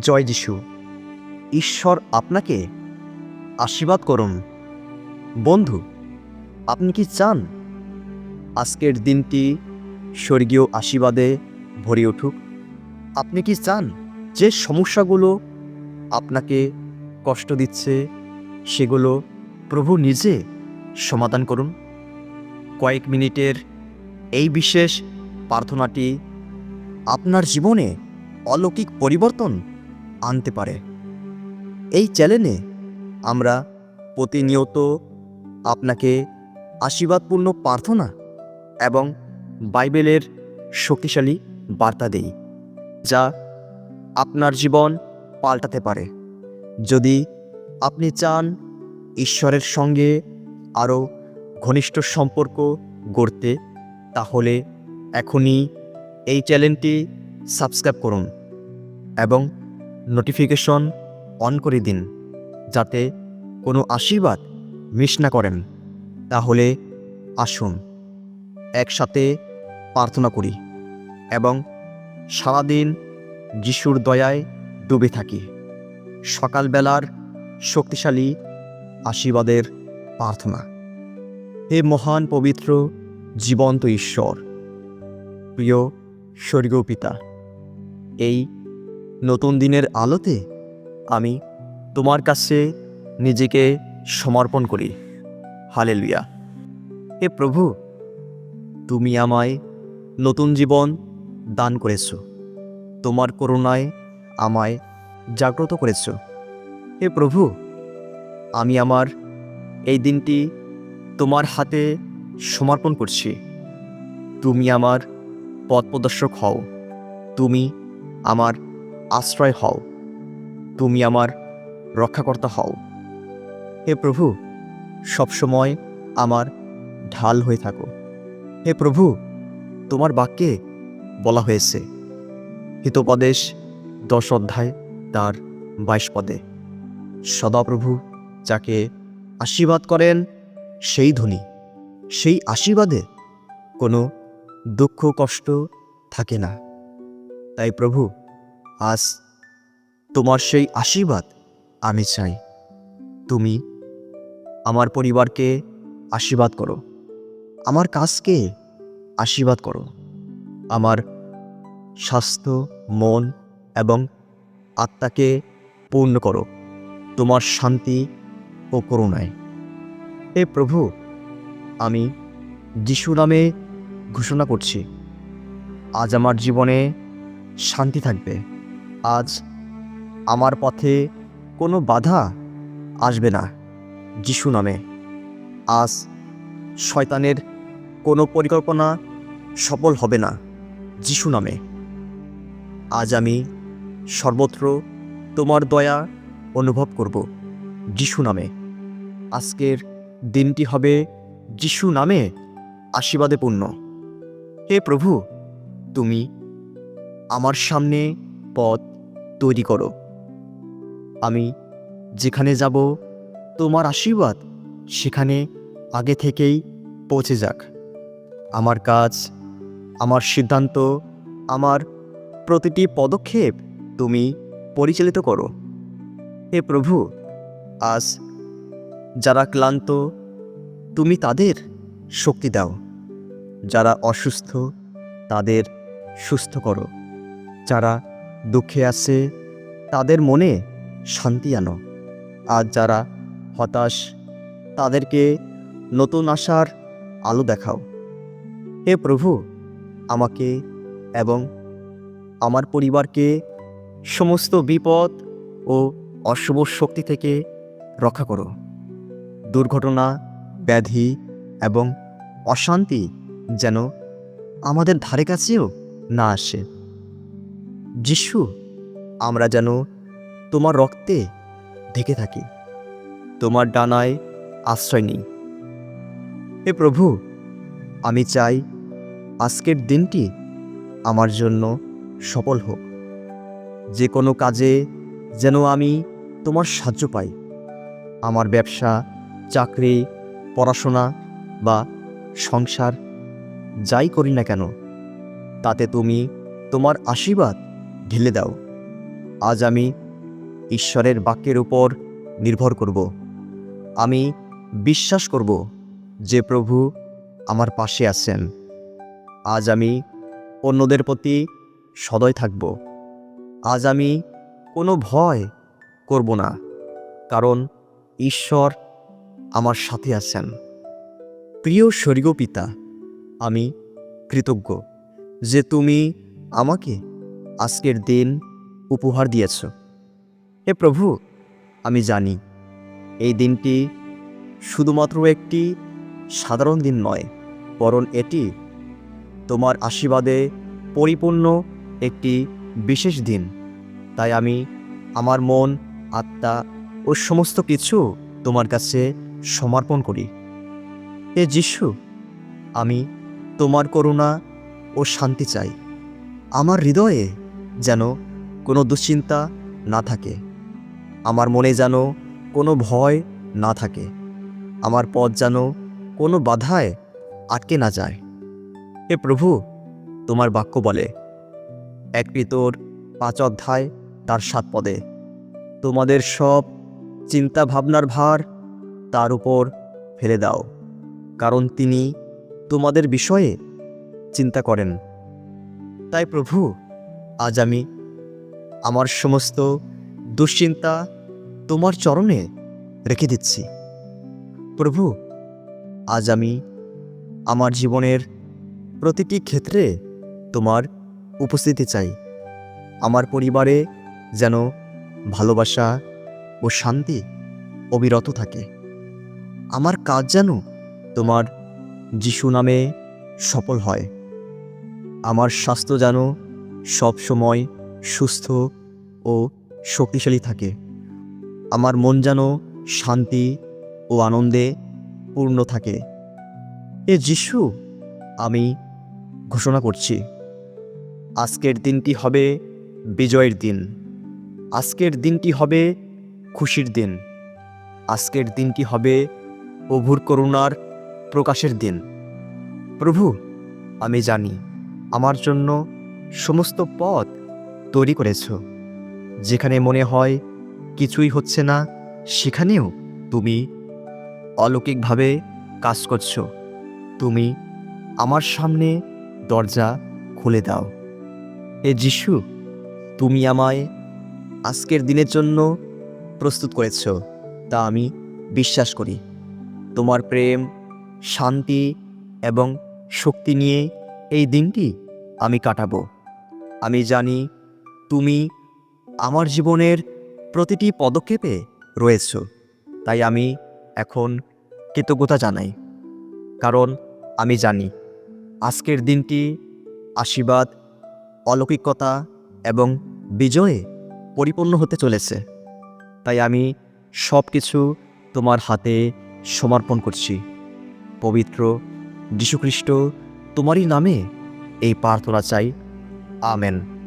জয় যিশু। ঈশ্বর আপনাকে আশীর্বাদ করুন। বন্ধু, আপনি কি চান? আজকের দিনটি স্বর্গীয় আশীর্বাদে ভরে উঠুক। আপনি কি চান যে সমস্যাগুলো আপনাকে কষ্ট দিচ্ছে, সেগুলো প্রভু নিজে সমাধান করুন? কয়েক মিনিটের এই বিশেষ প্রার্থনাটি আপনার জীবনে অলৌকিক পরিবর্তন আনতে পারে। এই চ্যানেলে আমরা প্রতিনিয়ত আপনাকে আশীর্বাদপূর্ণ প্রার্থনা এবং বাইবেলের শক্তিশালী বার্তা দেই, যা আপনার জীবন পাল্টাতে পারে। যদি আপনি চান ঈশ্বরের সঙ্গে আরও ঘনিষ্ঠ সম্পর্ক গড়তে, তাহলে এখনই এই চ্যানেলটি সাবস্ক্রাইব করুন এবং নোটিফিকেশন অন করে দিন, যাতে কোনো আশীর্বাদ মিস না করেন। তাহলে আসুন, একসাথে প্রার্থনা করি এবং সারাদিন যিশুর দয়ায় ডুবে থাকি। সকালবেলার শক্তিশালী আশীর্বাদের প্রার্থনা। হে মহান পবিত্র, জীবন্ত ঈশ্বর, প্রিয় স্বর্গীয় পিতা, এই নতুন দিনের আলোতে আমি তোমার কাছে নিজেকে সমর্পণ করি। হালেলুয়া। হে প্রভু, তুমি আমায় নতুন জীবন দান করেছ। তোমার করুণায় আমায় জাগ্রত করেছ। হে প্রভু, আমি আমার এই দিনটি তোমার হাতে সমর্পণ করছি। তুমি আমার পথ প্রদর্শক হও। তুমি আমার আশ্রয় হও। তুমি আমার রক্ষাকর্তা হও। হে প্রভু, সবসময় আমার ঢাল হয়ে থাকো। হে প্রভু, তোমার বাক্যে বলা হয়েছে, হিতোপদেশ দশ অধ্যায় তার বাইশ পদে, সদাপ্রভু যাকে আশীর্বাদ করেন, সেই ধনী। সেই আশীর্বাদে কোনো দুঃখ কষ্ট থাকে না। তাই প্রভু আজ তোমার সেই আশীর্বাদ আমি চাই। তুমি আমার পরিবারকে আশীর্বাদ করো। আমার কাজকে আশীর্বাদ করো। আমার স্বাস্থ্য, মন এবং আত্মাকে পূর্ণ করো। তোমার শান্তি ও করুণায়। হে প্রভু, আমি যিশু নামে ঘোষণা করছি। আজ আমার জীবনে শান্তি থাকবে। আজ আমার পথে কোনো বাধা আসবে না, যিশু নামে। আজ শয়তানের কোনো পরিকল্পনা সফল হবে না, যিশু নামে। আজ আমি সর্বত্র তোমার দয়া অনুভব করব, যিশু নামে। আজকের দিনটি হবে যিশু নামে আশীর্বাদে পূর্ণ। হে প্রভু, তুমি আমার সামনে পথ তৈরি করো। আমি যেখানে যাব, তোমার আশীর্বাদ সেখানে আগে থেকেই পৌঁছে যাক। আমার কাজ, আমার সিদ্ধান্ত, আমার প্রতিটি পদক্ষেপ তুমি পরিচালিত করো। হে প্রভু, আজ যারা ক্লান্ত, তুমি তাদের শক্তি দাও। যারা অসুস্থ, তাদের সুস্থ করো। যারা দুঃখে আছে, তাদের মনে শান্তি আনো। আর যারা হতাশ, তাদেরকে নতুন আশার আলো দেখাও। হে প্রভু, আমাকে এবং আমার পরিবারকে সমস্ত বিপদ ও অশুভ শক্তি থেকে রক্ষা করো। দুর্ঘটনা, ব্যাধি এবং অশান্তি যেন আমাদের ধারে কাছেও না আসে। যিশু, আমরা যেন তোমার রক্তে ঢেকে থাকি, তোমার ডানায় আশ্রয় নিই। হে প্রভু, আমি চাই আজকের দিনটি আমার জন্য সফল হোক। যে কোনো কাজে যেন আমি তোমার সাহায্য পাই। আমার ব্যবসা, চাকরি, পড়াশোনা বা সংসার, যাই করি না কেন, তাতে তুমি তোমার আশীর্বাদ ঢেলে দাও। আজ আমি ঈশ্বরের বাক্যের উপর নির্ভর করব। আমি বিশ্বাস করব যে প্রভু আমার পাশে আছেন। আজ আমি অন্যদের প্রতি সদয় থাকব। আজ আমি কোনো ভয় করব না, কারণ ঈশ্বর আমার সাথে আছেন। প্রিয় স্বর্গীয় পিতা, আমি কৃতজ্ঞ যে তুমি আমাকে আজকের দিন উপহার দিয়েছ। হে প্রভু, আমি জানি, এই দিনটি শুধুমাত্র একটি সাধারণ দিন নয়, বরং এটি তোমার আশীর্বাদে পরিপূর্ণ একটি বিশেষ দিন। তাই আমি আমার মন, আত্মা ও সমস্ত কিছু তোমার কাছে সমর্পণ করি। হে যিশু, আমি তোমার করুণা ও শান্তি চাই। আমার হৃদয়ে যেন কোনো দুশ্চিন্তা না থাকে। আমার মনে যেন কোনো ভয় না থাকে। আমার পথ যেন কোনো বাধায় আটকে না যায়। হে প্রভু, তোমার বাক্য বলে, এক পিতর পাঁচ অধ্যায় তার সাত পদে, তোমাদের সব চিন্তা ভাবনার ভার তার উপর ফেলে দাও, কারণ তিনি তোমাদের বিষয়ে চিন্তা করেন। তাই প্রভু আজ আমি আমার সমস্ত দুশ্চিন্তা তোমার চরণে রেখে দিচ্ছি। প্রভু, আজ আমি আমার জীবনের প্রতিটি ক্ষেত্রে তোমার উপস্থিতি চাই। আমার পরিবারে যেন ভালোবাসা ও শান্তি অবিরত থাকে। আমার কাজ যেন তোমার যিশু নামে সফল হয়। আমার স্বাস্থ্য যেন সবসময় সুস্থ ও শক্তিশালী থাকে। আমার মন যেন শান্তি ও আনন্দে পূর্ণ থাকে। এ যিশু, আমি ঘোষণা করছি, আজকের দিনটি হবে বিজয়ের দিন। আজকের দিনটি হবে খুশির দিন। আজকের দিনটি হবে প্রভুর করুণার প্রকাশের দিন। প্রভু, আমি জানি, আমার জন্য সমস্ত পথ তৈরি করেছ। যেখানে মনে হয় কিছুই হচ্ছে না, সেখানেও তুমি অলৌকিকভাবে কাজ করছ। তুমি আমার সামনে দরজা খুলে দাও। এ যিশু, তুমি আমায় আজকের দিনের জন্য প্রস্তুত করেছ, তা আমি বিশ্বাস করি। তোমার প্রেম, শান্তি এবং শক্তি নিয়ে এই দিনটি আমি কাটাবো। আমি জানি তুমি আমার জীবনের প্রতিটি পদক্ষেপে রয়েছ। তাই আমি এখন কৃতজ্ঞতা জানাই। কারণ আমি জানি আজকের দিনটি আশীর্বাদ, অলৌকিকতা এবং বিজয়ে পরিপূর্ণ হতে চলেছে। তাই আমি সব কিছু তোমার হাতে সমর্পণ করছি। পবিত্র যীশুখ্রিস্ট তোমারই নামে এই প্রার্থনা চাই। Amen.